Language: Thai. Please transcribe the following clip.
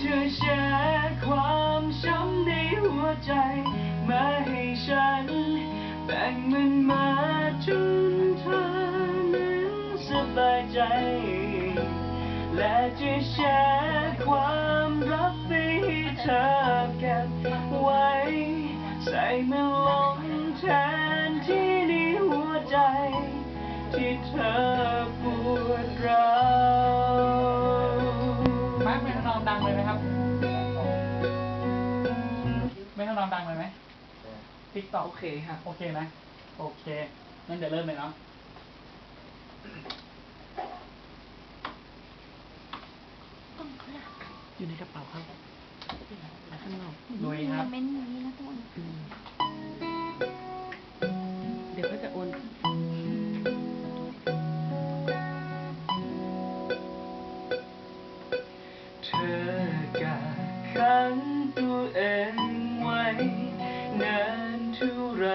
เธอแชร์ความช้ำในหัวใจ มาให้ฉัน แบ่งมันมาจนเธอนั้นสบายใจ และจะแชร์ความรักไปให้เธอเก็บไว้ ใส่มันลงแทนที่ในหัวใจ ที่เธอปวดร้าว ไม่ทำนองดังเลยไหมติ๊กต็อกโอเคครับโอเคนะ โอเคงั้นเดี๋ยวเริ่มเลยเนาะอยู่ในกระเป๋าครับข้างนอกลุยครับเมนต์นี้นะทุกคนอืมเดี๋ยวก็จะโอนเธอกักขังตัวเองไว้ นานเท่าไร